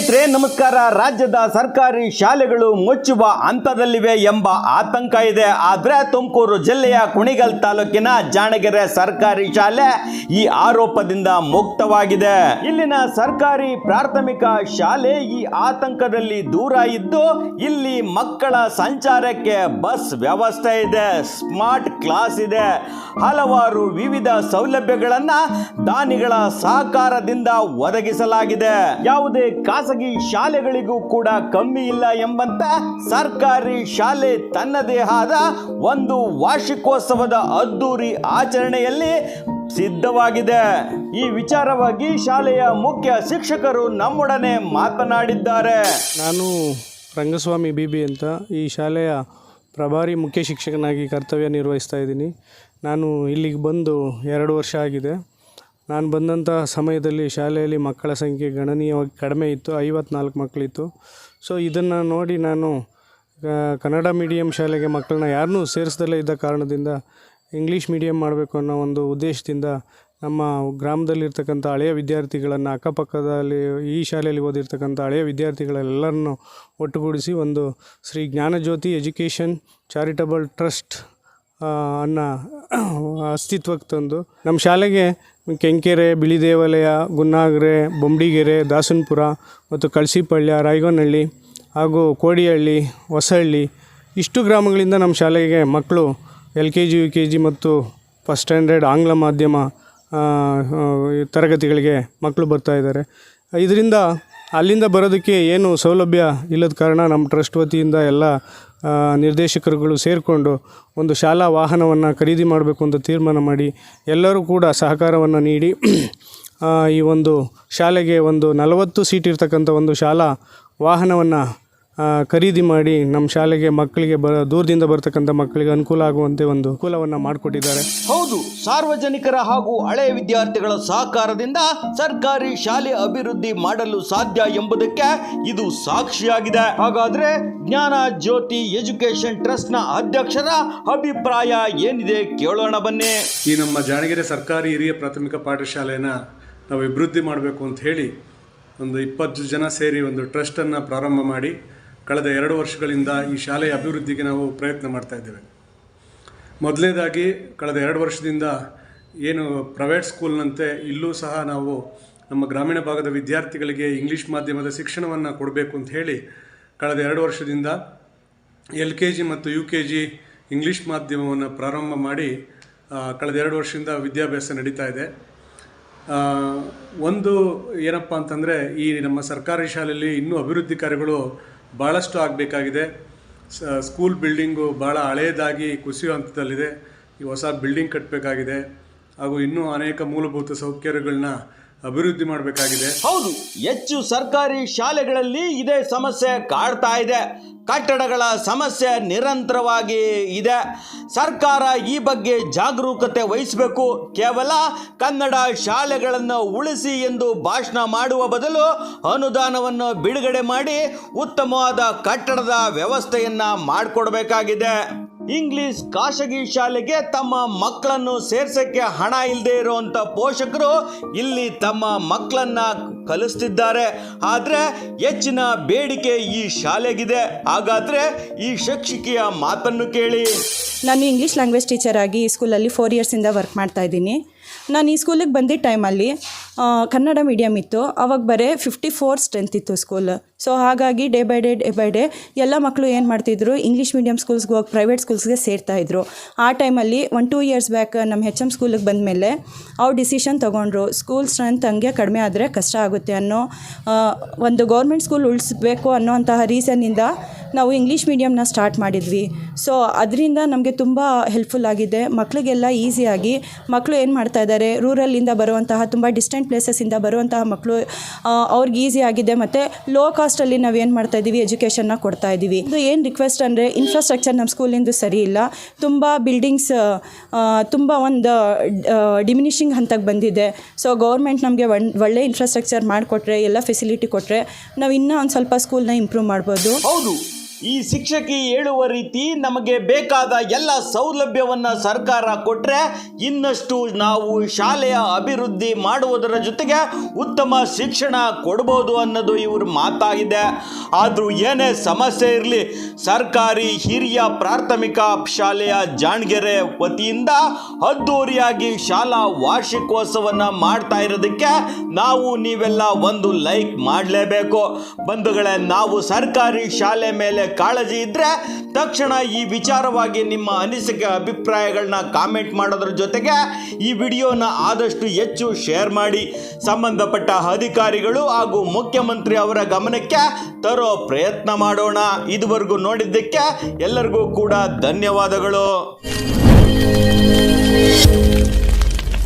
ಸ್ನೇಹಿತರೆ, ನಮಸ್ಕಾರ. ರಾಜ್ಯದ ಸರ್ಕಾರಿ ಶಾಲೆಗಳು ಮುಚ್ಚುವ ಹಂತದಲ್ಲಿವೆ ಎಂಬ ಆತಂಕ ಇದೆ. ಆದರೆ ತುಮಕೂರು ಜಿಲ್ಲೆಯ ಕುಣಿಗಲ್ ತಾಲೂಕಿನ ಜಾಣಗೆರೆ ಸರ್ಕಾರಿ ಶಾಲೆ ಈ ಆರೋಪದಿಂದ ಮುಕ್ತವಾಗಿದೆ. ಇಲ್ಲಿನ ಸರ್ಕಾರಿ ಪ್ರಾಥಮಿಕ ಶಾಲೆ ಈ ಆತಂಕದಲ್ಲಿ ದೂರ ಇದ್ದು, ಇಲ್ಲಿ ಮಕ್ಕಳ ಸಂಚಾರಕ್ಕೆ ಬಸ್ ವ್ಯವಸ್ಥೆ ಇದೆ, ಸ್ಮಾರ್ಟ್ ಕ್ಲಾಸ್ ಇದೆ. ಹಲವಾರು ವಿವಿಧ ಸೌಲಭ್ಯಗಳನ್ನ ದಾನಿಗಳ ಸಹಕಾರದಿಂದ ಒದಗಿಸಲಾಗಿದೆ. ಯಾವುದೇ ಖಾಸಗಿ ಶಾಲೆಗಳಿಗೂ ಕೂಡ ಕಮ್ಮಿ ಇಲ್ಲ ಎಂಬಂತ ಸರ್ಕಾರಿ ಶಾಲೆ ತನ್ನದೇ ಆದ ಒಂದು ವಾರ್ಷಿಕೋತ್ಸವದ ಅದ್ದೂರಿ ಆಚರಣೆಯಲ್ಲಿ ಸಿದ್ಧವಾಗಿದೆ. ಈ ವಿಚಾರವಾಗಿ ಶಾಲೆಯ ಮುಖ್ಯ ಶಿಕ್ಷಕರು ನಮ್ಮೊಡನೆ ಮಾತನಾಡಿದ್ದಾರೆ. ನಾನು ರಂಗಸ್ವಾಮಿ ಬಿಬಿ ಅಂತ ಈ ಶಾಲೆಯ ಪ್ರಭಾರಿ ಮುಖ್ಯ ಶಿಕ್ಷಕನಾಗಿ ಕರ್ತವ್ಯ ನಿರ್ವಹಿಸ್ತಾ ಇದ್ದೀನಿ. ನಾನು ಇಲ್ಲಿಗೆ ಬಂದು ಎರಡು ವರ್ಷ ಆಗಿದೆ. ನಾನು ಬಂದಂಥ ಸಮಯದಲ್ಲಿ ಶಾಲೆಯಲ್ಲಿ ಮಕ್ಕಳ ಸಂಖ್ಯೆ ಗಣನೀಯವಾಗಿ ಕಡಿಮೆ ಇತ್ತು, ಐವತ್ನಾಲ್ಕು ಮಕ್ಕಳಿತ್ತು. ಸೊ ಇದನ್ನು ನೋಡಿ ನಾನು ಕನ್ನಡ ಮೀಡಿಯಂ ಶಾಲೆಗೆ ಮಕ್ಕಳನ್ನ ಯಾರನ್ನೂ ಸೇರಿಸ್ದಲೇ ಇದ್ದ ಕಾರಣದಿಂದ ಇಂಗ್ಲೀಷ್ ಮೀಡಿಯಂ ಮಾಡಬೇಕು ಅನ್ನೋ ಒಂದು ಉದ್ದೇಶದಿಂದ ನಮ್ಮ ಗ್ರಾಮದಲ್ಲಿರ್ತಕ್ಕಂಥ ಹಳೆಯ ವಿದ್ಯಾರ್ಥಿಗಳನ್ನು ಅಕ್ಕಪಕ್ಕದಲ್ಲಿ ಈ ಶಾಲೆಯಲ್ಲಿ ಓದಿರ್ತಕ್ಕಂಥ ಹಳೆಯ ವಿದ್ಯಾರ್ಥಿಗಳೆಲ್ಲರನ್ನು ಒಟ್ಟುಗೂಡಿಸಿ ಒಂದು Shri Jnanajyothi education charitable trust ಅನ್ನ ಅಸ್ತಿತ್ವಕ್ಕೆ ತಂದು ನಮ್ಮ ಶಾಲೆಗೆ ಕೆಂಕೆರೆ ಬಿಳಿ ದೇವಾಲಯ ಗುನ್ನಾಗರೆ ಬೊಂಬಡಿಗೆರೆ ದಾಸನಪುರ ಮತ್ತು ಕಳಸಿಪಳ್ಯ ರಾಯಗೋನಹಳ್ಳಿ ಹಾಗೂ ಕೋಡಿಹಳ್ಳಿ, ಹೊಸಹಳ್ಳಿ ಇಷ್ಟು ಗ್ರಾಮಗಳಿಂದ ನಮ್ಮ ಶಾಲೆಗೆ ಮಕ್ಕಳು L K G, U K G ಮತ್ತು ಫಸ್ಟ್ ಸ್ಟ್ಯಾಂಡರ್ಡ್ ಆಂಗ್ಲ ಮಾಧ್ಯಮ ತರಗತಿಗಳಿಗೆ ಮಕ್ಕಳು ಬರ್ತಾ ಇದ್ದಾರೆ. ಇದರಿಂದ ಅಲ್ಲಿಂದ ಬರೋದಕ್ಕೆ ಏನು ಸೌಲಭ್ಯ ಇಲ್ಲದ ಕಾರಣ ನಮ್ಮ ಟ್ರಸ್ಟ್ ವತಿಯಿಂದ ಎಲ್ಲ ನಿರ್ದೇಶಕರುಗಳು ಸೇರಿಕೊಂಡು ಒಂದು ಶಾಲಾ ವಾಹನವನ್ನು ಖರೀದಿ ಮಾಡಬೇಕು ಅಂತ ತೀರ್ಮಾನ ಮಾಡಿ ಎಲ್ಲರೂ ಕೂಡ ಸಹಕಾರವನ್ನು ನೀಡಿ ಈ ಒಂದು ಶಾಲೆಗೆ ಒಂದು ನಲವತ್ತು ಸೀಟ್ ಇರ್ತಕ್ಕಂಥ ಒಂದು ಶಾಲಾ ವಾಹನವನ್ನು ಖರೀದಿ ಮಾಡಿ ನಮ್ಮ ಶಾಲೆಗೆ ಮಕ್ಕಳಿಗೆ ಬ ದೂರದಿಂದ ಬರ್ತಕ್ಕಂಥ ಮಕ್ಕಳಿಗೆ ಅನುಕೂಲ ಆಗುವಂತೆ ಒಂದು ಅನುಕೂಲವನ್ನು ಮಾಡಿಕೊಟ್ಟಿದ್ದಾರೆ. ಹೌದು ಸಾರ್ವಜನಿಕರ ಹಾಗೂ ಹಳೆಯ ವಿದ್ಯಾರ್ಥಿಗಳ ಸಹಕಾರದಿಂದ ಸರ್ಕಾರಿ ಶಾಲೆ ಅಭಿವೃದ್ಧಿ ಮಾಡಲು ಸಾಧ್ಯ ಎಂಬುದಕ್ಕೆ ಇದು ಸಾಕ್ಷಿಯಾಗಿದೆ. ಹಾಗಾದ್ರೆ ಜ್ಞಾನ ಜ್ಯೋತಿ ಎಜುಕೇಶನ್ ಟ್ರಸ್ಟ್ನ ಅಧ್ಯಕ್ಷರ ಅಭಿಪ್ರಾಯ ಏನಿದೆ ಕೇಳೋಣ ಬನ್ನಿ. ಈ ನಮ್ಮ ಜಾಣಗೆರೆ ಸರ್ಕಾರಿ ಹಿರಿಯ ಪ್ರಾಥಮಿಕ ಪಾಠಶಾಲೆನ ನಾವು ಅಭಿವೃದ್ಧಿ ಮಾಡಬೇಕು ಅಂತ ಹೇಳಿ ಒಂದು ಇಪ್ಪತ್ತು ಜನ ಸೇರಿ ಒಂದು ಟ್ರಸ್ಟನ್ನು ಪ್ರಾರಂಭ ಮಾಡಿ ಕಳೆದ ಎರಡು ವರ್ಷಗಳಿಂದ ಈ ಶಾಲೆಯ ಅಭಿವೃದ್ಧಿಗೆ ನಾವು ಪ್ರಯತ್ನ ಮಾಡ್ತಾ ಇದ್ದೇವೆ. ಮೊದಲನೇದಾಗಿ ಕಳೆದ ಎರಡು ವರ್ಷದಿಂದ ಏನು ಪ್ರೈವೇಟ್ ಸ್ಕೂಲ್ನಂತೆ ಇಲ್ಲೂ ಸಹ ನಾವು ನಮ್ಮ ಗ್ರಾಮೀಣ ಭಾಗದ ವಿದ್ಯಾರ್ಥಿಗಳಿಗೆ ಇಂಗ್ಲೀಷ್ ಮಾಧ್ಯಮದ ಶಿಕ್ಷಣವನ್ನು ಕೊಡಬೇಕು ಅಂತ ಹೇಳಿ ಕಳೆದ ಎರಡು ವರ್ಷದಿಂದ ಎಲ್ ಕೆ ಜಿ ಮತ್ತು ಯು ಕೆ ಜಿ ಇಂಗ್ಲೀಷ್ ಮಾಧ್ಯಮವನ್ನು ಪ್ರಾರಂಭ ಮಾಡಿ ಕಳೆದ ಎರಡು ವರ್ಷದಿಂದ ವಿದ್ಯಾಭ್ಯಾಸ ನಡೀತಾ ಇದೆ. ಒಂದು ಏನಪ್ಪ ಅಂತಂದರೆ ಈ ನಮ್ಮ ಸರ್ಕಾರಿ ಶಾಲೆಯಲ್ಲಿ ಇನ್ನೂ ಅಭಿವೃದ್ಧಿ ಕಾರ್ಯಗಳು ಭಾಳಷ್ಟು ಆಗಬೇಕಾಗಿದೆ. ಸ್ಕೂಲ್ ಬಿಲ್ಡಿಂಗು ಭಾಳ ಹಳೆಯದಾಗಿ ಕುಸಿಯೋ ಹಂತದಲ್ಲಿದೆ. ಈ ಹೊಸ ಬಿಲ್ಡಿಂಗ್ ಕಟ್ಟಬೇಕಾಗಿದೆ ಹಾಗೂ ಇನ್ನೂ ಅನೇಕ ಮೂಲಭೂತ ಸೌಕರ್ಯಗಳನ್ನ ಅಭಿವೃದ್ಧಿ ಮಾಡಬೇಕಾಗಿದೆ. ಹೌದು, ಹೆಚ್ಚು ಸರ್ಕಾರಿ ಶಾಲೆಗಳಲ್ಲಿ ಇದೇ ಸಮಸ್ಯೆ ಕಾಡ್ತಾ ಇದೆ. ಕಟ್ಟಡಗಳ ಸಮಸ್ಯೆ ನಿರಂತರವಾಗಿ ಇದೆ. ಸರ್ಕಾರ ಈ ಬಗ್ಗೆ ಜಾಗರೂಕತೆ ವಹಿಸಬೇಕು. ಕೇವಲ ಕನ್ನಡ ಶಾಲೆಗಳನ್ನು ಉಳಿಸಿ ಎಂದು ಭಾಷಣ ಮಾಡುವ ಬದಲು ಅನುದಾನವನ್ನು ಬಿಡುಗಡೆ ಮಾಡಿ ಉತ್ತಮವಾದ ಕಟ್ಟಡದ ವ್ಯವಸ್ಥೆಯನ್ನು ಮಾಡಿಕೊಡ್ಬೇಕಾಗಿದೆ. ಇಂಗ್ಲಿಷ್ ಖಾಸಗಿ ಶಾಲೆಗೆ ತಮ್ಮ ಮಕ್ಕಳನ್ನು ಸೇರ್ಸಕ್ಕೆ ಹಣ ಇಲ್ಲದೆ ಇರುವಂತ ಪೋಷಕರು ಇಲ್ಲಿ ತಮ್ಮ ಮಕ್ಕಳನ್ನ ಕಲಿಸ್ತಿದ್ದಾರೆ. ಆದರೆ ಹೆಚ್ಚಿನ ಬೇಡಿಕೆ ಈ ಶಾಲೆಗಿದೆ. ಹಾಗಾದರೆ ಈ ಶಿಕ್ಷಕಿಯ ಮಾತನ್ನು ಕೇಳಿ. ನಾನು ಇಂಗ್ಲೀಷ್ ಲ್ಯಾಂಗ್ವೇಜ್ ಟೀಚರ್ ಆಗಿ ಈ ಸ್ಕೂಲಲ್ಲಿ ಫೋರ್ ಇಯರ್ಸಿಂದ ವರ್ಕ್ ಮಾಡ್ತಾ ಇದ್ದೀನಿ. ನಾನು ಈ ಸ್ಕೂಲಿಗೆ ಬಂದಿದ್ದ ಟೈಮಲ್ಲಿ ಕನ್ನಡ ಮೀಡಿಯಮ್ ಇತ್ತು. ಅವಾಗ ಬರೀ ಫಿಫ್ಟಿ ಫೋರ್ ಸ್ಟ್ರೆಂತ್ ಇತ್ತು ಸ್ಕೂಲ್ ಸೊ ಹಾಗಾಗಿ day by day day by day ಎಲ್ಲ ಮಕ್ಕಳು ಏನು ಮಾಡ್ತಿದ್ರು ಇಂಗ್ಲೀಷ್ ಮೀಡಿಯಮ್ ಸ್ಕೂಲ್ಸ್ಗೆ ಹೋಗಿ ಪ್ರೈವೇಟ್ ಸ್ಕೂಲ್ಸ್ಗೆ ಸೇರ್ತಾ ಇದ್ರು. ಆ ಟೈಮಲ್ಲಿ ಒನ್ ಟೂ ಇಯರ್ಸ್ ಬ್ಯಾಕ್ ನಮ್ಮ ಹೆಚ್ ಎಂ ಸ್ಕೂಲಿಗೆ ಬಂದಮೇಲೆ ಅವ್ರು ಡಿಸಿಷನ್ ತೊಗೊಂಡ್ರು ಸ್ಕೂಲ್ ಸ್ಟ್ರೆಂತ್ ಹಂಗೆ ಕಡಿಮೆ ಆದರೆ ಕಷ್ಟ ಆಗುತ್ತೆ ಅನ್ನೋ ಒಂದು ಗೌರ್ಮೆಂಟ್ ಸ್ಕೂಲ್ ಉಳಿಸ್ಬೇಕು ಅನ್ನೋ ಅಂತಹ ರೀಸನ್ನಿಂದ ನಾವು ಇಂಗ್ಲೀಷ್ ಮೀಡಿಯಮ್ನ ಸ್ಟಾರ್ಟ್ ಮಾಡಿದ್ವಿ. ಸೊ ಅದರಿಂದ ನಮಗೆ ತುಂಬ ಹೆಲ್ಪ್ಫುಲ್ ಆಗಿದೆ. ಮಕ್ಕಳಿಗೆಲ್ಲ ಈಸಿಯಾಗಿ ಮಕ್ಕಳು ಏನು ಮಾಡ್ತಾ ಇದ್ದಾರೆ ರೂರಲ್ಲಿಂದ ಬರುವಂತಹ, ತುಂಬ ಡಿಸ್ಟೆಂಟ್ ಪ್ಲೇಸಸ್ಸಿಂದ ಬರುವಂತಹ ಮಕ್ಕಳು ಅವ್ರಿಗೆ ಈಸಿ ಆಗಿದೆ. ಮತ್ತು ಲೋ ಕಾಸ್ಟಲ್ಲಿ ನಾವು ಏನು ಮಾಡ್ತಾ ಇದ್ದೀವಿ ಎಜುಕೇಷನ್ನ ಕೊಡ್ತಾ ಇದ್ದೀವಿ ಇದು ಏನು ರಿಕ್ವೆಸ್ಟ್ ಅಂದರೆ ಇನ್ಫ್ರಾಸ್ಟ್ರಕ್ಚರ್ ನಮ್ಮ ಸ್ಕೂಲಿಂದು ಸರಿ ಇಲ್ಲ. ತುಂಬ ಬಿಲ್ಡಿಂಗ್ಸ್ ತುಂಬ ಒಂದು ಡಿಮಿನಿಷಿಂಗ್ ಹಂತಕ್ಕೆ ಬಂದಿದೆ. ಸೊ ಗೌರ್ಮೆಂಟ್ ನಮಗೆ ಒಳ್ಳೆ ಇನ್ಫ್ರಾಸ್ಟ್ರಕ್ಚರ್ ಮಾಡಿಕೊಟ್ರೆ, ಎಲ್ಲ ಫೆಸಿಲಿಟಿ ಕೊಟ್ಟರೆ ನಾವು ಇನ್ನೂ ಒಂದು ಸ್ವಲ್ಪ ಸ್ಕೂಲ್ನ ಇಂಪ್ರೂವ್ ಮಾಡ್ಬೋದು. ಹೌದು. ಈ ಶಿಕ್ಷಕಿ ಹೇಳುವ ರೀತಿ ನಮಗೆ ಬೇಕಾದ ಎಲ್ಲ ಸೌಲಭ್ಯವನ್ನು ಸರ್ಕಾರ ಕೊಟ್ಟರೆ ಇನ್ನಷ್ಟು ನಾವು ಶಾಲೆಯ ಅಭಿವೃದ್ಧಿ ಮಾಡುವುದರ ಜೊತೆಗೆ ಉತ್ತಮ ಶಿಕ್ಷಣ ಕೊಡ್ಬೋದು ಅನ್ನೋದು ಇವ್ರ ಮಾತಾಗಿದೆ. ಆದರೂ ಏನೇ ಸಮಸ್ಯೆ ಇರಲಿ, ಸರ್ಕಾರಿ ಹಿರಿಯ ಪ್ರಾಥಮಿಕ ಶಾಲೆಯ ಜಾಣ್ಗೆರೆ ವತಿಯಿಂದ ಅದ್ದೂರಿಯಾಗಿ ಶಾಲಾ ವಾರ್ಷಿಕೋತ್ಸವವನ್ನು ಮಾಡ್ತಾ ಇರೋದಕ್ಕೆ ನಾವು ನೀವೆಲ್ಲ ಒಂದು ಲೈಕ್ ಮಾಡಲೇಬೇಕು. ಬಂಧುಗಳೇ, ನಾವು ಸರ್ಕಾರಿ ಶಾಲೆ ಮೇಲೆ ಕಾಳಜಿ ಇದ್ದರೆ ತಕ್ಷಣ ಈ ವಿಚಾರವಾಗಿ ನಿಮ್ಮ ಅನಿಸಿಕೆ ಅಭಿಪ್ರಾಯಗಳನ್ನ ಕಾಮೆಂಟ್ ಮಾಡೋದ್ರ ಜೊತೆಗೆ ಈ ವಿಡಿಯೋನ ಆದಷ್ಟು ಹೆಚ್ಚು ಶೇರ್ ಮಾಡಿ. ಸಂಬಂಧಪಟ್ಟ ಅಧಿಕಾರಿಗಳು ಹಾಗೂ ಮುಖ್ಯಮಂತ್ರಿ ಅವರ ಗಮನಕ್ಕೆ ತರೋ ಪ್ರಯತ್ನ ಮಾಡೋಣ. ಇದುವರೆಗೂ ನೋಡಿದ್ದಕ್ಕೆ ಎಲ್ಲರಿಗೂ ಕೂಡ ಧನ್ಯವಾದಗಳು.